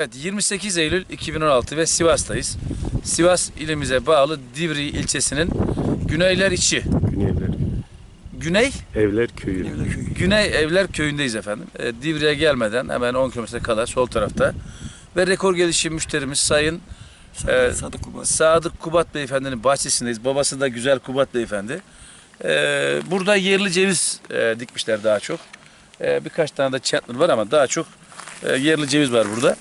Evet 28 Eylül 2016 ve Sivas'tayız. Sivas ilimize bağlı Divri ilçesinin Güneyler içi. Güneyler. Güney Evler köyü. Güney Evler köyündeyiz efendim. E, Divri'ye gelmeden hemen 10 kilometre kala sol tarafta. Ve rekor gelişim müşterimiz Sayın e, Sadık Kubat. Sadık Kubat Beyefendi'nin bahçesindeyiz. Babası da Güzel Kubat Beyefendi. Ee, burada yerli ceviz e, dikmişler daha çok. Ee, birkaç tane de Chandler var ama daha çok e, yerli ceviz var burada.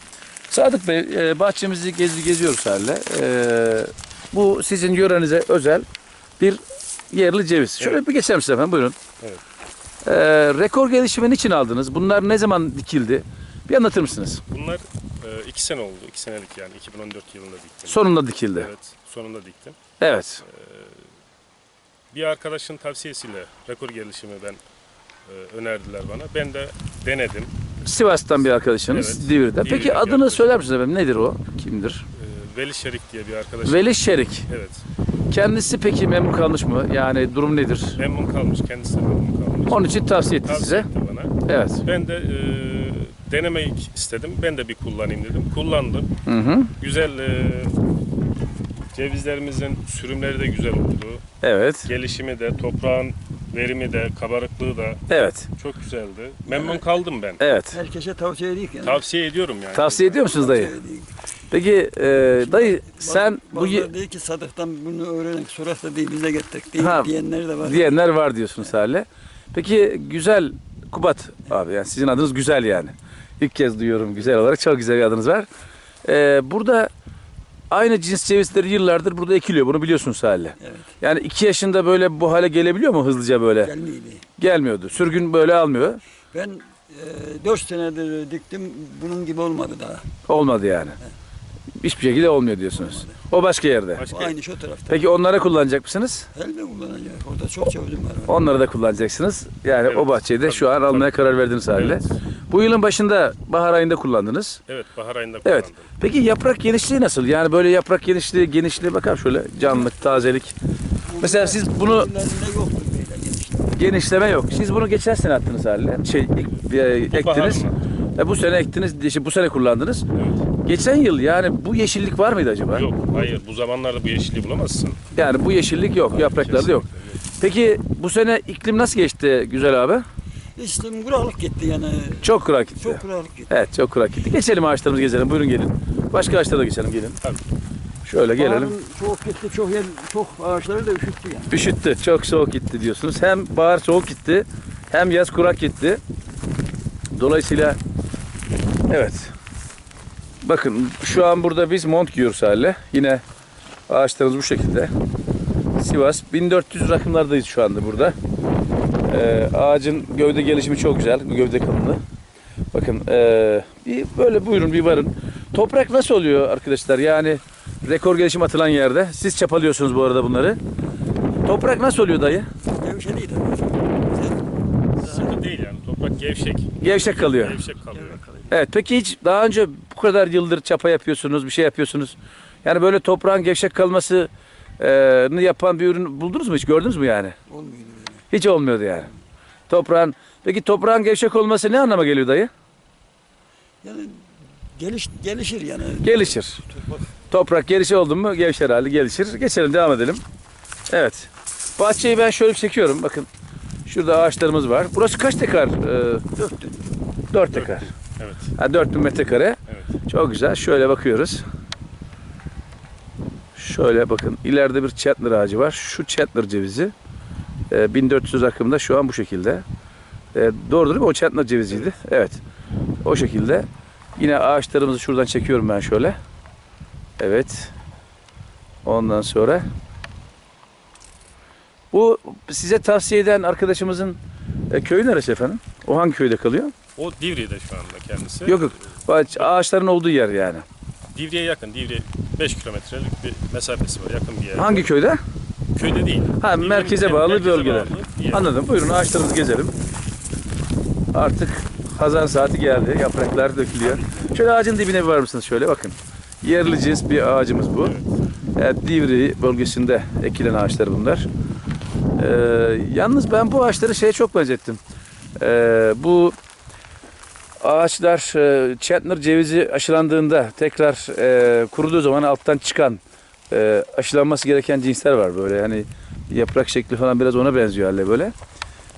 Sadık Bey, e, bahçemizi gezi geziyoruz halle. Ee, bu sizin yörenize özel bir yerli ceviz. Şöyle bir geçer misiniz efendim? Buyurun. Evet. Ee, rekor gelişimi için aldınız? Bunlar ne zaman dikildi? Bir anlatır mısınız? Bunlar e, iki sene oldu. iki senelik yani 2014 yılında diktim. Sonunda dikildi. Evet, sonunda diktim. Evet. Bir arkadaşın tavsiyesiyle rekor gelişimi ben e, önerdiler bana. Ben de denedim. Sivas'tan bir arkadaşınız, Evet. Divri'den Peki bir adını söyler misiniz efendim? Nedir o? Kimdir? E, Veli Şerik diye bir arkadaşım. Veli Şerik. Evet. Kendisi peki memnun kalmış mı? Yani durum nedir? Memnun kalmış. Kendisi de memnun kalmış. Onun için tavsiye etti Tavsiye size. etti bana. Evet. Ben de e, denemeyi istedim. Ben de bir kullanayım dedim. Kullandım. Hı hı. Güzel e, cevizlerimizin sürümleri de güzel oldu. Evet. Gelişimi de, toprağın verimi de, kabarıklığı da Evet. çok güzeldi. Memnun kaldım ben. Evet. Herkese tavsiye edeyim yani. Tavsiye ediyorum yani. Tavsiye ediyor musunuz dayı? Peki e, dayı sen bu ye- Bazıları değil ki Sadık'tan bunu öğrenerek Suras'ta değil bize getirdik değil Ha, diyenler de var. diyenler var diyorsunuz hale. Peki güzel Kubat abi yani sizin adınız güzel yani. İlk kez duyuyorum güzel olarak çok güzel bir adınız var. E, burada aynı cins cevizleri yıllardır burada ekiliyor bunu biliyorsunuz hale. Evet. Yani iki yaşında böyle bu hale gelebiliyor mu hızlıca böyle? Gelmeydi. Gelmiyordu. Sürgün böyle almıyor. Ben e, 4 senedir diktim bunun gibi olmadı daha. Olmadı yani. Hiçbir şekilde olmuyor diyorsunuz. O başka yerde. Başka Aynı şu tarafta. Peki onlara kullanacak mısınız? Elde kullanacak. Orada çok çözüm var. Onları da kullanacaksınız. Yani Evet, o bahçeyi de şu an almaya karar verdiniz haliyle. Evet. Bu yılın başında bahar ayında kullandınız. Evet, bahar ayında kullandım. Evet. Peki yaprak genişliği nasıl? Yani böyle yaprak genişliği, genişliği bakar şöyle canlılık, tazelik. Mesela siz bunu genişleme yok. Siz bunu geçen sene attınız haliyle. Şey ek- e, ektiniz. E, bu sene ektiniz, işte bu sene kullandınız. Evet. Geçen yıl yani bu yeşillik var mıydı acaba? Yok, hayır. Bu zamanlarda bu yeşilliği bulamazsın. Yani bu yeşillik yok, yapraklarda yok. Peki bu sene iklim nasıl geçti güzel abi? İşte kuraklık gitti yani. Çok kurak gitti. Çok kuraklık gitti. Evet çok kurak gitti. Geçelim ağaçlarımızı gezelim. Buyurun gelin. Başka ağaçlara da geçelim gelin. Tabii. Şöyle gelelim. Baharın çok gitti, çok yer, çok ağaçları da üşüttü yani. Üşüttü. Çok soğuk gitti diyorsunuz. Hem bahar soğuk gitti hem yaz kurak gitti. Dolayısıyla evet. Bakın şu an burada biz mont giyiyoruz hale. Yine ağaçlarımız bu şekilde. Sivas 1400 rakımlardayız şu anda burada. Ee, ağacın gövde gelişimi çok güzel. Gövde kalınlığı. Bakın ee, bir böyle buyurun bir varın. Toprak nasıl oluyor arkadaşlar? Yani rekor gelişim atılan yerde. Siz çapalıyorsunuz bu arada bunları. Toprak nasıl oluyor dayı? Gevşeliydi. Sıkı değil yani. Toprak gevşek. Gevşek kalıyor. Gevşek kalıyor. Evet peki hiç daha önce bu kadar yıldır çapa yapıyorsunuz, bir şey yapıyorsunuz. Yani böyle toprağın gevşek kalmasını yapan bir ürün buldunuz mu hiç? Gördünüz mü yani? Olmuyordu böyle. Hiç olmuyordu yani. Toprağın Peki toprağın gevşek olması ne anlama geliyor dayı? Yani geliş, gelişir yani. Gelişir. Toprak Toprak gelişi oldu mu gevşer hali gelişir. Geçelim devam edelim. Evet. Bahçeyi ben şöyle bir çekiyorum. Bakın şurada ağaçlarımız var. Burası kaç dekar? Ee, dört dönüm. 4 dekar. Evet. Ha, 4000 metrekare. Evet. Çok güzel. Şöyle bakıyoruz. Şöyle bakın. ileride bir Chandler ağacı var. Şu Chandler cevizi. Ee, 1400 akımda şu an bu şekilde. Ee, doğru değil mi? O Chandler ceviziydi. Evet. O şekilde. Yine ağaçlarımızı şuradan çekiyorum ben şöyle. Evet. Ondan sonra bu size tavsiye eden arkadaşımızın e, köyü neresi efendim? O hangi köyde kalıyor? O Divri'de şu anda kendisi. Yok yok. Ağaç- Ağaçların olduğu yer yani. Divri'ye yakın. Divri 5 kilometrelik bir mesafesi var. Yakın bir yer. Hangi köyde? Köyde değil. Ha, merkeze bağlı bölgeler. bağlı. Anladım. Buyurun ağaçlarımızı gezelim. Artık hazan saati geldi. Yapraklar dökülüyor. Şöyle ağacın dibine var mısınız? Şöyle bakın. Yerli cins bir ağacımız bu. Evet, Divri bölgesinde ekilen ağaçlar bunlar. Ee, yalnız ben bu ağaçları şeye çok benzettim. Ee, bu ağaçlar e, cevizi aşılandığında tekrar e, kuruduğu zaman alttan çıkan e, aşılanması gereken cinsler var böyle hani yaprak şekli falan biraz ona benziyor hale böyle.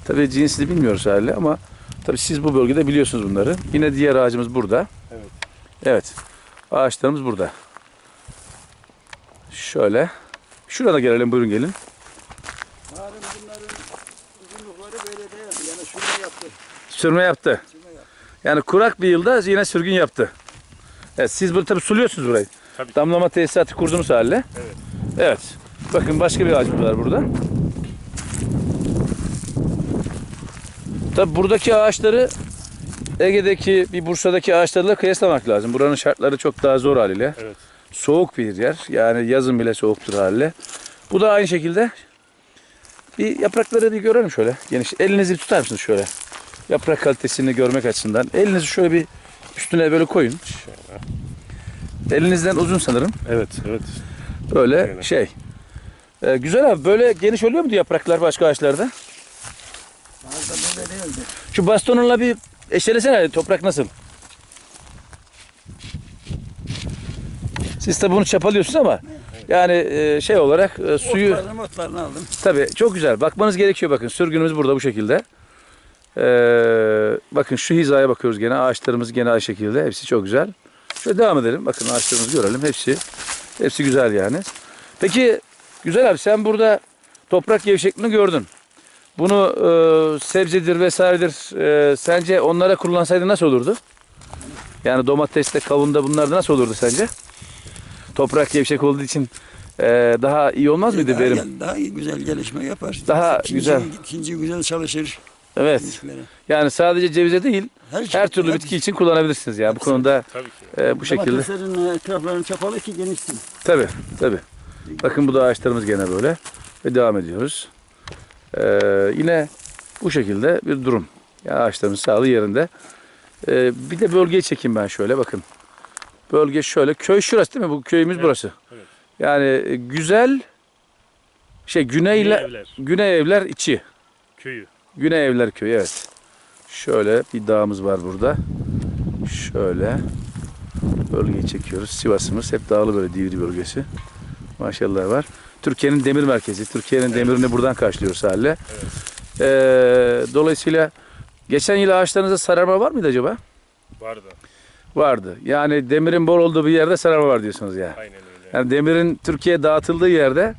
Tabii cinsini bilmiyoruz hale ama tabii siz bu bölgede biliyorsunuz bunları. Yine diğer ağacımız burada. Evet. Evet. Ağaçlarımız burada. Şöyle. Şurada gelelim buyurun gelin. Yarın bunların uzunlukları böyle değil. Yani şurada yaptı. Sürme yaptı. Şurada yaptı. Yani kurak bir yılda yine sürgün yaptı. Evet siz bunu tabii suluyorsunuz burayı. Tabii. Damlama tesisatı kurdunuz haliyle. Evet. Evet. Bakın başka bir ağacımız var burada. Tabii buradaki ağaçları Ege'deki bir Bursa'daki ağaçlarla kıyaslamak lazım. Buranın şartları çok daha zor haliyle. Evet. Soğuk bir yer. Yani yazın bile soğuktur haliyle. Bu da aynı şekilde. Bir yaprakları bir görelim şöyle. Geniş. Elinizi tutar mısınız şöyle? Yaprak kalitesini görmek açısından. Elinizi şöyle bir üstüne böyle koyun. Elinizden uzun sanırım. Evet, evet. Böyle Öyle. şey. Ee, güzel abi. Böyle geniş oluyor mu yapraklar başka ağaçlarda? Bazı böyle değildi. Şu bastonunla bir eşelesene toprak nasıl? Siz tabi bunu çapalıyorsunuz ama yani e, şey olarak e, suyu Otlarını otlarını aldım. tabi çok güzel. Bakmanız gerekiyor bakın. Sürgünümüz burada bu şekilde. Ee, bakın şu hizaya bakıyoruz gene. Ağaçlarımız gene aynı şekilde. Hepsi çok güzel. Şöyle devam edelim. Bakın ağaçlarımızı görelim. Hepsi hepsi güzel yani. Peki güzel abi sen burada toprak gevşekliğini gördün. Bunu e, sebzedir vesairedir. e, sence onlara kullansaydın nasıl olurdu? Yani domateste, kavunda bunlarda nasıl olurdu sence? Toprak gevşek olduğu için e, daha iyi olmaz mıydı daha, verim? daha iyi güzel gelişme yapar. Daha İkinci- güzel. ikinci güzel çalışır. Evet. Yani sadece cevize değil, her türlü bitki için kullanabilirsiniz yani bu konuda Tabii ki. e, bu şekilde. Domateslerin etraflarını çapalı ki genişsin. Tabi tabi. Bakın bu da ağaçlarımız gene böyle ve devam ediyoruz. Ee, yine bu şekilde bir durum. Yani ağaçlarımız sağlığı yerinde. Ee, bir de bölgeyi çekeyim ben şöyle bakın. Bölge şöyle. Köy şurası değil mi? Bu köyümüz Evet, burası. evet. Yani e, güzel şey güneyle Güney evler, güney evler içi. köyü. Güney Evler Köyü evet. Şöyle bir dağımız var burada. Şöyle bölgeyi çekiyoruz. Sivas'ımız hep dağlı böyle Divri bölgesi. Maşallah var. Türkiye'nin demir merkezi. Türkiye'nin demirini buradan karşılıyoruz haliyle. Ee, dolayısıyla geçen yıl ağaçlarınızda sararma var mıydı acaba? Vardı. Vardı. Yani demirin bol olduğu bir yerde sararma var diyorsunuz ya. Aynen öyle. Yani demirin Türkiye dağıtıldığı yerde Evet.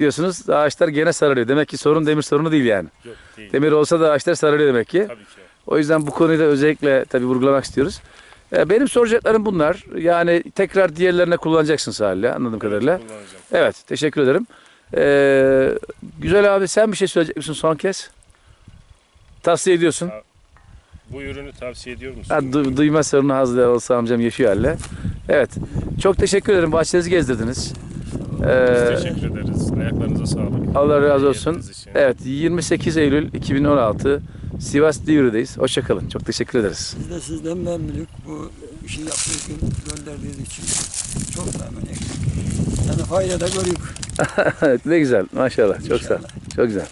Diyorsunuz ağaçlar gene sararıyor. Demek ki sorun demir sorunu değil yani. Yok değil. Demir olsa da ağaçlar sararıyor demek ki. Tabii ki. O yüzden bu konuyu da özellikle tabii vurgulamak istiyoruz. Ee, Benim soracaklarım bunlar. Yani tekrar diğerlerine kullanacaksın haliyle anladığım kadarıyla. Evet, kullanacağım. Evet teşekkür ederim. Ee, güzel abi sen bir şey söyleyecek misin son kez? Tavsiye ediyorsun. Bu ürünü tavsiye ediyor musun? Ha, du- duyma sorunu Hazlı olsa amcam yaşıyor halle. Evet. Çok teşekkür ederim. Bahçenizi gezdirdiniz. Ee, Biz teşekkür ederiz. Ayaklarınıza sağlık. Allah razı olsun. Evet 28 Eylül 2016 Sivas Divri'deyiz. Hoşçakalın. Çok teşekkür ederiz. Biz de sizden memnunuk. Bu işi yaptığı gün gönderdiğiniz için çok memnunum. Yani fayda da görüyoruz. Ne güzel. Maşallah. Çok sağ ol. İnşallah. Çok güzel.